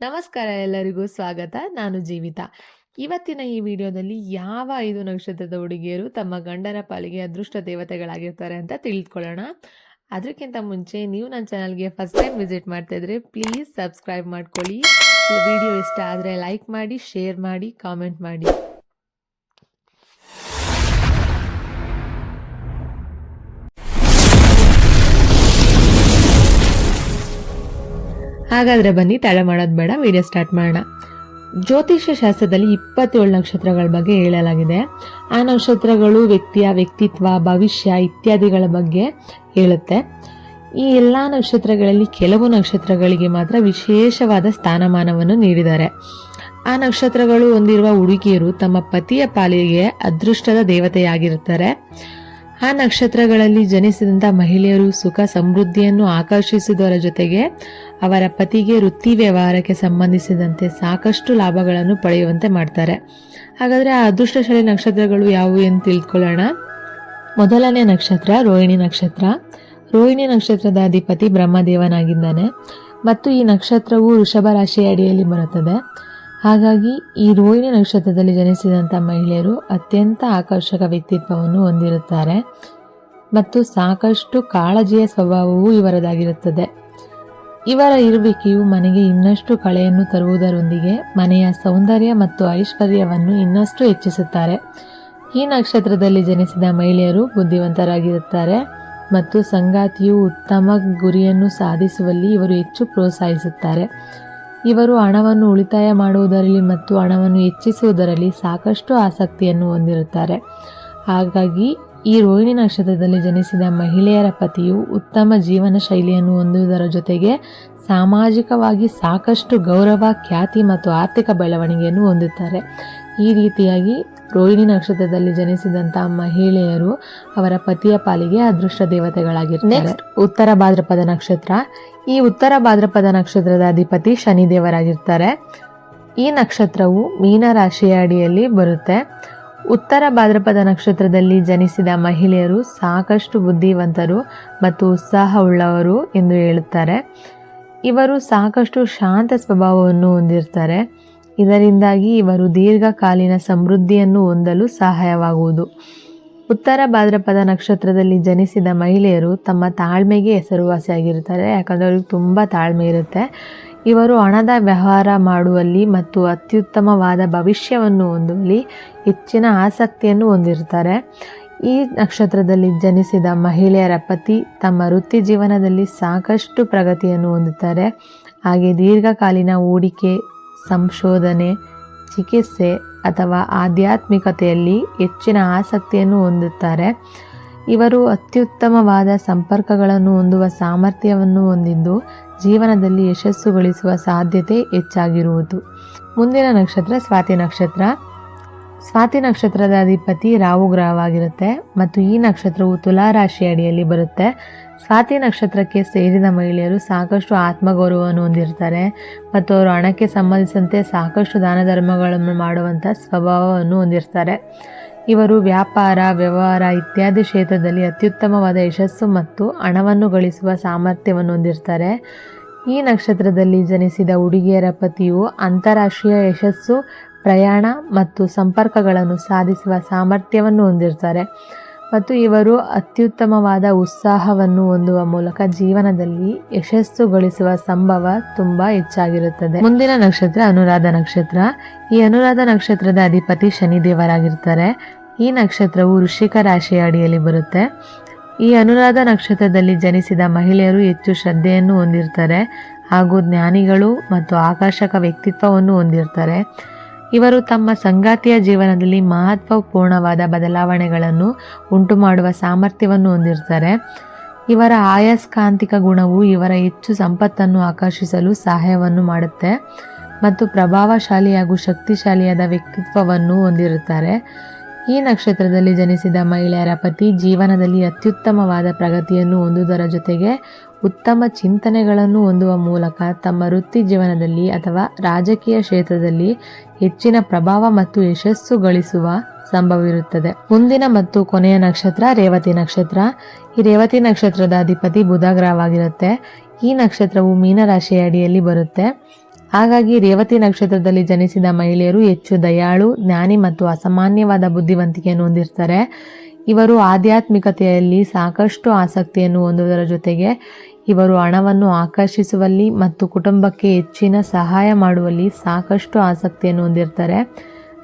ನಮಸ್ಕಾರ ಎಲ್ಲರಿಗೂ, ಸ್ವಾಗತ. ನಾನು ಜೀವಿತ. ಇವತ್ತಿನ ಈ ವಿಡಿಯೋದಲ್ಲಿ ಯಾವ ಐದು ನಕ್ಷತ್ರದ ಹುಡುಗಿಯರು ತಮ್ಮ ಗಂಡನ ಪಾಲಿಗೆ ಅದೃಷ್ಟ ದೇವತೆಗಳಾಗಿರ್ತಾರೆ ಅಂತ ತಿಳಿದುಕೊಳ್ಳೋಣ ಅದಕ್ಕಿಂತ ಮುಂಚೆ ನೀವು ನನ್ನ ಚಾನಲ್ಗೆ ಫಸ್ಟ್ ಟೈಮ್ ವಿಸಿಟ್ ಮಾಡ್ತಾ ಇದ್ರೆ ಪ್ಲೀಸ್ ಸಬ್ಸ್ಕ್ರೈಬ್ ಮಾಡ್ಕೊಳ್ಳಿ. ವಿಡಿಯೋ ಇಷ್ಟ ಆದರೆ ಲೈಕ್ ಮಾಡಿ, ಶೇರ್ ಮಾಡಿ, ಕಾಮೆಂಟ್ ಮಾಡಿ. ಹಾಗಾದ್ರೆ ಬನ್ನಿ, ತಡ ಮಾಡೋದು ಬೇಡ ವಿಡಿಯೋ ಸ್ಟಾರ್ಟ್ ಮಾಡೋಣ. ಜ್ಯೋತಿಷ್ಯ ಶಾಸ್ತ್ರದಲ್ಲಿ ಇಪ್ಪತ್ತೇಳು ನಕ್ಷತ್ರಗಳ ಬಗ್ಗೆ ಹೇಳಲಾಗಿದೆ. ಆ ನಕ್ಷತ್ರಗಳು ವ್ಯಕ್ತಿಯ ವ್ಯಕ್ತಿತ್ವ, ಭವಿಷ್ಯ ಇತ್ಯಾದಿಗಳ ಬಗ್ಗೆ ಹೇಳುತ್ತೆ. ಈ ಎಲ್ಲ ನಕ್ಷತ್ರಗಳಲ್ಲಿ ಕೆಲವು ನಕ್ಷತ್ರಗಳಿಗೆ ಮಾತ್ರ ವಿಶೇಷವಾದ ಸ್ಥಾನಮಾನವನ್ನು ನೀಡಿದ್ದಾರೆ. ಆ ನಕ್ಷತ್ರಗಳು ಹೊಂದಿರುವ ಹುಡುಗಿಯರು ತಮ್ಮ ಪತಿಯ ಪಾಲಿಗೆ ಅದೃಷ್ಟದ ದೇವತೆಯಾಗಿರುತ್ತಾರೆ. ಆ ನಕ್ಷತ್ರಗಳಲ್ಲಿ ಜನಿಸಿದಂಥ ಮಹಿಳೆಯರು ಸುಖ ಸಮೃದ್ಧಿಯನ್ನು ಆಕರ್ಷಿಸುವುದರ ಜೊತೆಗೆ ಅವರ ಪತಿಗೆ ವೃತ್ತಿ ವ್ಯವಹಾರಕ್ಕೆ ಸಂಬಂಧಿಸಿದಂತೆ ಸಾಕಷ್ಟು ಲಾಭಗಳನ್ನು ಪಡೆಯುವಂತೆ ಮಾಡ್ತಾರೆ. ಹಾಗಾದರೆ ಆ ಅದೃಷ್ಟಶಾಲಿ ನಕ್ಷತ್ರಗಳು ಯಾವುವು ಎಂದು ತಿಳ್ಕೊಳ್ಳೋಣ. ಮೊದಲನೇ ನಕ್ಷತ್ರ ರೋಹಿಣಿ ನಕ್ಷತ್ರ. ರೋಹಿಣಿ ನಕ್ಷತ್ರದ ಅಧಿಪತಿ ಬ್ರಹ್ಮದೇವನಾಗಿದ್ದಾನೆ. ಮತ್ತು ಈ ನಕ್ಷತ್ರವು ವೃಷಭ ರಾಶಿಯ ಅಡಿಯಲ್ಲಿ ಬರುತ್ತದೆ. ಹಾಗಾಗಿ ಈ ರೋಹಿಣಿ ನಕ್ಷತ್ರದಲ್ಲಿ ಜನಿಸಿದಂಥ ಮಹಿಳೆಯರು ಅತ್ಯಂತ ಆಕರ್ಷಕ ವ್ಯಕ್ತಿತ್ವವನ್ನು ಹೊಂದಿರುತ್ತಾರೆ. ಮತ್ತು ಸಾಕಷ್ಟು ಕಾಳಜಿಯ ಸ್ವಭಾವವೂ ಇವರದಾಗಿರುತ್ತದೆ. ಇವರ ಇರುವಿಕೆಯು ಮನೆಗೆ ಇನ್ನಷ್ಟು ಕಳೆಯನ್ನು ತರುವುದರೊಂದಿಗೆ ಮನೆಯ ಸೌಂದರ್ಯ ಮತ್ತು ಐಶ್ವರ್ಯವನ್ನು ಇನ್ನಷ್ಟು ಹೆಚ್ಚಿಸುತ್ತಾರೆ. ಈ ನಕ್ಷತ್ರದಲ್ಲಿ ಜನಿಸಿದ ಮಹಿಳೆಯರು ಬುದ್ಧಿವಂತರಾಗಿರುತ್ತಾರೆ ಮತ್ತು ಸಂಗಾತಿಯು ಉತ್ತಮ ಗುರಿಯನ್ನು ಸಾಧಿಸುವಲ್ಲಿ ಇವರು ಹೆಚ್ಚು ಪ್ರೋತ್ಸಾಹಿಸುತ್ತಾರೆ. ಇವರು ಹಣವನ್ನು ಉಳಿತಾಯ ಮಾಡುವುದರಲ್ಲಿ ಮತ್ತು ಹಣವನ್ನು ಹೆಚ್ಚಿಸುವುದರಲ್ಲಿ ಸಾಕಷ್ಟು ಆಸಕ್ತಿಯನ್ನು ಹೊಂದಿರುತ್ತಾರೆ. ಹಾಗಾಗಿ ಈ ರೋಹಿಣಿ ನಕ್ಷತ್ರದಲ್ಲಿ ಜನಿಸಿದ ಮಹಿಳೆಯರ ಪತಿಯು ಉತ್ತಮ ಜೀವನ ಶೈಲಿಯನ್ನು ಹೊಂದುವುದರ ಜೊತೆಗೆ ಸಾಮಾಜಿಕವಾಗಿ ಸಾಕಷ್ಟು ಗೌರವ, ಖ್ಯಾತಿ ಮತ್ತು ಆರ್ಥಿಕ ಬೆಳವಣಿಗೆಯನ್ನು ಹೊಂದುತ್ತಾರೆ. ಈ ರೀತಿಯಾಗಿ ರೋಹಿಣಿ ನಕ್ಷತ್ರದಲ್ಲಿ ಜನಿಸಿದಂತಹ ಮಹಿಳೆಯರು ಅವರ ಪತಿಯ ಪಾಲಿಗೆ ಅದೃಷ್ಟ ದೇವತೆಗಳಾಗಿರ್ತಾರೆ. ಉತ್ತರ ಭಾದ್ರಪದ ನಕ್ಷತ್ರ. ಈ ಉತ್ತರ ಭಾದ್ರಪದ ನಕ್ಷತ್ರದ ಅಧಿಪತಿ ಶನಿದೇವರಾಗಿರ್ತಾರೆ. ಈ ನಕ್ಷತ್ರವು ಮೀನ ರಾಶಿಯ ಅಡಿಯಲ್ಲಿ ಬರುತ್ತೆ. ಉತ್ತರ ಭಾದ್ರಪದ ನಕ್ಷತ್ರದಲ್ಲಿ ಜನಿಸಿದ ಮಹಿಳೆಯರು ಸಾಕಷ್ಟು ಬುದ್ಧಿವಂತರು ಮತ್ತು ಉತ್ಸಾಹವುಳ್ಳವರು ಎಂದು ಹೇಳುತ್ತಾರೆ. ಇವರು ಸಾಕಷ್ಟು ಶಾಂತ ಸ್ವಭಾವವನ್ನು ಹೊಂದಿರ್ತಾರೆ. ಇದರಿಂದಾಗಿ ಇವರು ದೀರ್ಘಕಾಲೀನ ಸಮೃದ್ಧಿಯನ್ನು ಹೊಂದಲು ಸಹಾಯವಾಗುವುದು. ಉತ್ತರ ಭಾದ್ರಪದ ನಕ್ಷತ್ರದಲ್ಲಿ ಜನಿಸಿದ ಮಹಿಳೆಯರು ತಮ್ಮ ತಾಳ್ಮೆಗೆ ಹೆಸರುವಾಸಿಯಾಗಿರುತ್ತಾರೆ. ಯಾಕಂದರೆ ಅವ್ರಿಗೆ ತುಂಬ ತಾಳ್ಮೆ ಇರುತ್ತೆ. ಇವರು ಹಣದ ವ್ಯವಹಾರ ಮಾಡುವಲ್ಲಿ ಮತ್ತು ಅತ್ಯುತ್ತಮವಾದ ಭವಿಷ್ಯವನ್ನು ಹೊಂದುವಲ್ಲಿ ಹೆಚ್ಚಿನ ಆಸಕ್ತಿಯನ್ನು ಹೊಂದಿರ್ತಾರೆ ಈ ನಕ್ಷತ್ರದಲ್ಲಿ ಜನಿಸಿದ ಮಹಿಳೆಯರ ಪತಿ ತಮ್ಮ ವೃತ್ತಿ ಜೀವನದಲ್ಲಿ ಸಾಕಷ್ಟು ಪ್ರಗತಿಯನ್ನು ಹೊಂದುತ್ತಾರೆ. ಹಾಗೆ ದೀರ್ಘಕಾಲೀನ ಹೂಡಿಕೆ ಸಂಶೋಧನೆ, ಚಿಕಿತ್ಸೆ ಅಥವಾ ಆಧ್ಯಾತ್ಮಿಕತೆಯಲ್ಲಿ ಹೆಚ್ಚಿನ ಆಸಕ್ತಿಯನ್ನು ಹೊಂದುತ್ತಾರೆ. ಇವರು ಅತ್ಯುತ್ತಮವಾದ ಸಂಪರ್ಕಗಳನ್ನು ಹೊಂದುವ ಸಾಮರ್ಥ್ಯವನ್ನು ಹೊಂದಿದ್ದು, ಜೀವನದಲ್ಲಿ ಯಶಸ್ಸು ಗಳಿಸುವ ಸಾಧ್ಯತೆ ಹೆಚ್ಚಾಗಿರುವುದು. ಮುಂದಿನ ನಕ್ಷತ್ರ, ಸ್ವಾತಿ ನಕ್ಷತ್ರ. ಸ್ವಾತಿ ನಕ್ಷತ್ರದ ಅಧಿಪತಿ ರಾಹು ಗ್ರಹವಾಗಿರುತ್ತೆ ಮತ್ತು ಈ ನಕ್ಷತ್ರವು ತುಲಾ ರಾಶಿ ಅಡಿಯಲ್ಲಿ ಬರುತ್ತೆ. ಸ್ವಾತಿ ನಕ್ಷತ್ರಕ್ಕೆ ಸೇರಿದ ಮಹಿಳೆಯರು ಸಾಕಷ್ಟು ಆತ್ಮಗೌರವವನ್ನು ಹೊಂದಿರ್ತಾರೆ ಮತ್ತು ಅವರು ಹಣಕ್ಕೆ ಸಂಬಂಧಿಸಿದಂತೆ ಸಾಕಷ್ಟು ದಾನ ಧರ್ಮಗಳನ್ನು ಮಾಡುವಂಥ ಸ್ವಭಾವವನ್ನು ಹೊಂದಿರ್ತಾರೆ. ಇವರು ವ್ಯಾಪಾರ, ವ್ಯವಹಾರ ಇತ್ಯಾದಿ ಕ್ಷೇತ್ರದಲ್ಲಿ ಅತ್ಯುತ್ತಮವಾದ ಯಶಸ್ಸು ಮತ್ತು ಹಣವನ್ನು ಗಳಿಸುವ ಸಾಮರ್ಥ್ಯವನ್ನು ಹೊಂದಿರ್ತಾರೆ. ಈ ನಕ್ಷತ್ರದಲ್ಲಿ ಜನಿಸಿದ ಹುಡುಗಿಯರ ಪತಿಯು ಅಂತಾರಾಷ್ಟ್ರೀಯ ಯಶಸ್ಸು ಪ್ರಯಾಣ ಮತ್ತು ಸಂಪರ್ಕಗಳನ್ನು ಸಾಧಿಸುವ ಸಾಮರ್ಥ್ಯವನ್ನು ಹೊಂದಿರ್ತಾರೆ ಮತ್ತು ಇವರು ಅತ್ಯುತ್ತಮವಾದ ಉತ್ಸಾಹವನ್ನು ಹೊಂದುವ ಮೂಲಕ ಜೀವನದಲ್ಲಿ ಯಶಸ್ಸು ಗಳಿಸುವ ಸಂಭವ ತುಂಬ ಹೆಚ್ಚಾಗಿರುತ್ತದೆ. ಮುಂದಿನ ನಕ್ಷತ್ರ ಅನುರಾಧ ನಕ್ಷತ್ರ. ಈ ಅನುರಾಧ ನಕ್ಷತ್ರದ ಅಧಿಪತಿ ಶನಿದೇವರಾಗಿರ್ತಾರೆ ಈ ನಕ್ಷತ್ರವು ಋಷಿಕಾ ರಾಶಿಯ ಅಡಿಯಲ್ಲಿ ಬರುತ್ತೆ. ಈ ಅನುರಾಧ ನಕ್ಷತ್ರದಲ್ಲಿ ಜನಿಸಿದ ಮಹಿಳೆಯರು ಹೆಚ್ಚು ಶ್ರದ್ಧೆಯನ್ನು ಹೊಂದಿರ್ತಾರೆ ಹಾಗೂ ಜ್ಞಾನಿಗಳು ಮತ್ತು ಆಕರ್ಷಕ ವ್ಯಕ್ತಿತ್ವವನ್ನು ಹೊಂದಿರ್ತಾರೆ ಇವರು ತಮ್ಮ ಸಂಗಾತಿಯ ಜೀವನದಲ್ಲಿ ಮಹತ್ವಪೂರ್ಣವಾದ ಬದಲಾವಣೆಗಳನ್ನು ಉಂಟು ಮಾಡುವ ಸಾಮರ್ಥ್ಯವನ್ನು ಹೊಂದಿರ್ತಾರೆ. ಇವರ ಆಯಸ್ಕಾಂತಿಕ ಗುಣವು ಇವರ ಹೆಚ್ಚು ಸಂಪತ್ತನ್ನು ಆಕರ್ಷಿಸಲು ಸಹಾಯವನ್ನು ಮಾಡುತ್ತೆ ಮತ್ತು ಪ್ರಭಾವಶಾಲಿ ಹಾಗೂ ಶಕ್ತಿಶಾಲಿಯಾದ ವ್ಯಕ್ತಿತ್ವವನ್ನು ಹೊಂದಿರುತ್ತಾರೆ. ಈ ನಕ್ಷತ್ರದಲ್ಲಿ ಜನಿಸಿದ ಮಹಿಳೆಯರ ಪತಿ ಜೀವನದಲ್ಲಿ ಅತ್ಯುತ್ತಮವಾದ ಪ್ರಗತಿಯನ್ನು ಹೊಂದುವುದರ ಜೊತೆಗೆ ಉತ್ತಮ ಚಿಂತನೆಗಳನ್ನು ಹೊಂದುವ ಮೂಲಕ ತಮ್ಮ ವೃತ್ತಿ ಜೀವನದಲ್ಲಿ ಅಥವಾ ರಾಜಕೀಯ ಕ್ಷೇತ್ರದಲ್ಲಿ ಹೆಚ್ಚಿನ ಪ್ರಭಾವ ಮತ್ತು ಯಶಸ್ಸು ಗಳಿಸುವ ಸಂಭವವಿರುತ್ತದೆ. ಮುಂದಿನ ಮತ್ತು ಕೊನೆಯ ನಕ್ಷತ್ರ ರೇವತಿ ನಕ್ಷತ್ರ. ಈ ರೇವತಿ ನಕ್ಷತ್ರದ ಅಧಿಪತಿ ಬುಧಗ್ರಹವಾಗಿರುತ್ತೆ ಈ ನಕ್ಷತ್ರವು ಮೀನರಾಶಿಯ ಅಡಿಯಲ್ಲಿ ಬರುತ್ತೆ. ಹಾಗಾಗಿ ರೇವತಿ ನಕ್ಷತ್ರದಲ್ಲಿ ಜನಿಸಿದ ಮಹಿಳೆಯರು ಹೆಚ್ಚು ದಯಾಳು, ಜ್ಞಾನಿ ಮತ್ತು ಅಸಾಮಾನ್ಯವಾದ ಬುದ್ಧಿವಂತಿಕೆಯನ್ನು ಹೊಂದಿರ್ತಾರೆ. ಇವರು ಆಧ್ಯಾತ್ಮಿಕತೆಯಲ್ಲಿ ಸಾಕಷ್ಟು ಆಸಕ್ತಿಯನ್ನು ಹೊಂದುವುದರ ಜೊತೆಗೆ ಇವರು ಹಣವನ್ನು ಆಕರ್ಷಿಸುವಲ್ಲಿ ಮತ್ತು ಕುಟುಂಬಕ್ಕೆ ಹೆಚ್ಚಿನ ಸಹಾಯ ಮಾಡುವಲ್ಲಿ ಸಾಕಷ್ಟು ಆಸಕ್ತಿಯನ್ನು ಹೊಂದಿರ್ತಾರೆ.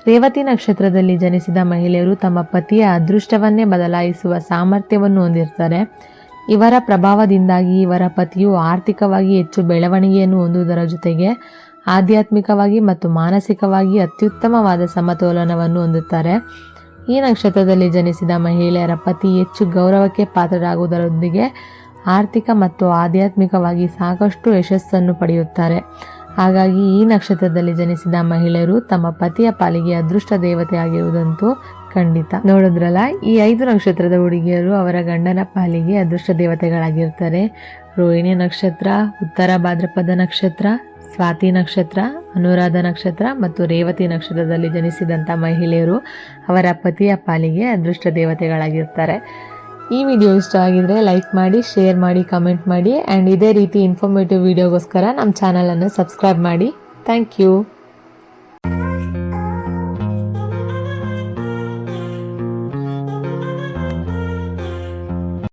ರೇವತಿ ನಕ್ಷತ್ರದಲ್ಲಿ ಜನಿಸಿದ ಮಹಿಳೆಯರು ತಮ್ಮ ಪತಿಯ ಅದೃಷ್ಟವನ್ನೇ ಬದಲಾಯಿಸುವ ಸಾಮರ್ಥ್ಯವನ್ನು ಹೊಂದಿರ್ತಾರೆ. ಇವರ ಪ್ರಭಾವದಿಂದಾಗಿ ಇವರ ಪತಿಯು ಆರ್ಥಿಕವಾಗಿ ಹೆಚ್ಚು ಬೆಳವಣಿಗೆಯನ್ನು ಹೊಂದುವುದರ ಜೊತೆಗೆ ಆಧ್ಯಾತ್ಮಿಕವಾಗಿ ಮತ್ತು ಮಾನಸಿಕವಾಗಿ ಅತ್ಯುತ್ತಮವಾದ ಸಮತೋಲನವನ್ನು ಹೊಂದುತ್ತಾರೆ. ಈ ನಕ್ಷತ್ರದಲ್ಲಿ ಜನಿಸಿದ ಮಹಿಳೆಯರ ಪತಿ ಹೆಚ್ಚು ಗೌರವಕ್ಕೆ ಪಾತ್ರರಾಗುವುದರೊಂದಿಗೆ ಆರ್ಥಿಕ ಮತ್ತು ಆಧ್ಯಾತ್ಮಿಕವಾಗಿ ಸಾಕಷ್ಟು ಯಶಸ್ಸನ್ನು ಪಡೆಯುತ್ತಾರೆ. ಹಾಗಾಗಿ ಈ ನಕ್ಷತ್ರದಲ್ಲಿ ಜನಿಸಿದ ಮಹಿಳೆಯರು ತಮ್ಮ ಪತಿಯ ಪಾಲಿಗೆ ಅದೃಷ್ಟ ದೇವತೆ ಆಗಿರುವುದಂತೂ ಖಂಡಿತ. ನೋಡಿದ್ರಲ್ಲ, ಈ ಐದು ನಕ್ಷತ್ರದ ಹುಡುಗಿಯರು ಅವರ ಗಂಡನ ಪಾಲಿಗೆ ಅದೃಷ್ಟ ದೇವತೆಗಳಾಗಿರ್ತಾರೆ. ರೋಹಿಣಿ ನಕ್ಷತ್ರ, ಉತ್ತರ ಭಾದ್ರಪದ ನಕ್ಷತ್ರ, ಸ್ವಾತಿ ನಕ್ಷತ್ರ, ಅನುರಾಧ ನಕ್ಷತ್ರ ಮತ್ತು ರೇವತಿ ನಕ್ಷತ್ರದಲ್ಲಿ ಜನಿಸಿದಂಥ ಮಹಿಳೆಯರು ಅವರ ಪತಿಯ ಪಾಲಿಗೆ ಅದೃಷ್ಟ ದೇವತೆಗಳಾಗಿರ್ತಾರೆ. ಈ ವಿಡಿಯೋ ಇಷ್ಟ ಆಗಿದ್ರೆ ಲೈಕ್ ಮಾಡಿ, ಶೇರ್ ಮಾಡಿ, ಕಮೆಂಟ್ ಮಾಡಿ ಆ್ಯಂಡ್ ಇದೇ ರೀತಿ ಇನ್ಫಾರ್ಮೇಟಿವ್ ವಿಡಿಯೋಗೋಸ್ಕರ ನಮ್ಮ ಚಾನಲನ್ನು ಸಬ್ಸ್ಕ್ರೈಬ್ ಮಾಡಿ. Thank you